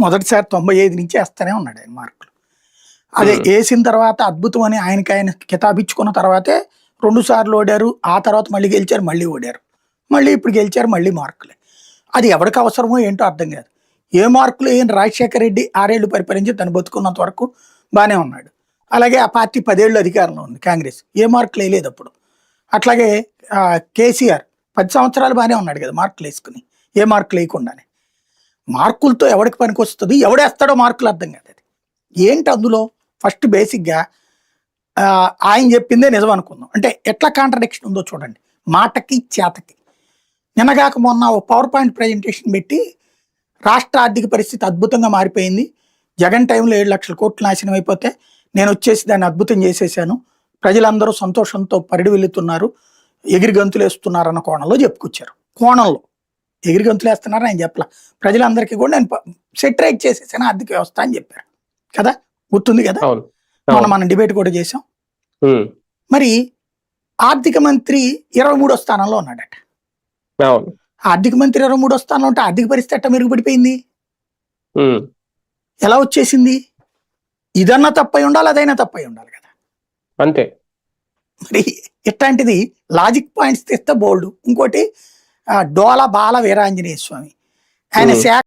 మొదటిసారి తొంభై ఐదు నుంచి వేస్తూనే ఉన్నాడు ఆయన మార్కులు. అదే. వేసిన తర్వాత అద్భుతం అని ఆయనకి ఆయన కితాబిచ్చుకున్న తర్వాతే రెండు సార్లు ఓడారు ఆ తర్వాత మళ్ళీ గెలిచారు మళ్ళీ ఓడారు. మళ్ళీ ఇప్పుడు గెలిచారు మళ్ళీ మార్కులే. అది ఎవరికి అవసరమో ఏంటో అర్థం కాదు. ఏ మార్కులు ఏం రాజశేఖర రెడ్డి ఆరేళ్ళు పరిపాలించి తను బతుకున్నంత వరకు బాగానే ఉన్నాడు. అలాగే ఆ పార్టీ పదేళ్ళు అధికారంలో ఉంది కాంగ్రెస్. ఏ మార్కులు వేయలేదు అప్పుడు. అట్లాగే కేసీఆర్ పది సంవత్సరాలు బాగానే ఉన్నాడు కదా మార్కులు వేసుకుని. ఏ మార్కులు వేయకుండానే. మార్కులతో ఎవడికి పనికి వస్తుంది? ఎవడేస్తాడో మార్కులు అర్థం కాదు అది. ఏంటి అందులో? ఫస్ట్ బేసిక్గా ఆయన చెప్పిందే నిజం అనుకుందాం. అంటే ఎట్లా కాంట్రడిక్షన్ ఉందో చూడండి. మాటకి చేతకి. నిన్నగాక మొన్న ఓ పవర్ పాయింట్ ప్రజెంటేషన్ పెట్టి రాష్ట్ర ఆర్థిక పరిస్థితి అద్భుతంగా మారిపోయింది. జగన్ టైంలో ఏడు లక్షల కోట్లు నాశనం అయిపోతే నేను వచ్చేసి దాన్ని అద్భుతం చేసేసాను. ప్రజలందరూ సంతోషంతో పరిడి వెళుతున్నారు. ఎగిరి గంతులు వేస్తున్నారు అన్న కోణంలో చెప్పుకొచ్చారు. కోణంలో. ఎగిరి గంతులు వేస్తున్నారు ఆయన చెప్పలా. ప్రజలందరికీ కూడా నేను సెటరేట్ చేసేసాను ఆర్థిక వ్యవస్థ అని చెప్పారు. కదా? గుర్తుంది కదా? అవును. మనం డిబేట్ కూడా చేసాం మరి ఆర్థిక మంత్రి ఇరవై మూడో స్థానంలో ఉన్నాడట. ఆర్థిక మంత్రి ఇరవై మూడో స్థానంలో ఉంటే ఆర్థిక పరిస్థితి ఎట్ట మెరుగుపడిపోయింది? ఎలా వచ్చేసింది? ఇదన్నా తప్పై ఉండాలి అదైనా తప్పై ఉండాలి కదా? అంతే. మరి ఇట్లాంటిది లాజిక్ పాయింట్స్ తెస్తే బోల్డ్. ఇంకోటి డోల బాల వీరాంజనేయ స్వామి ఆయన. శాఖ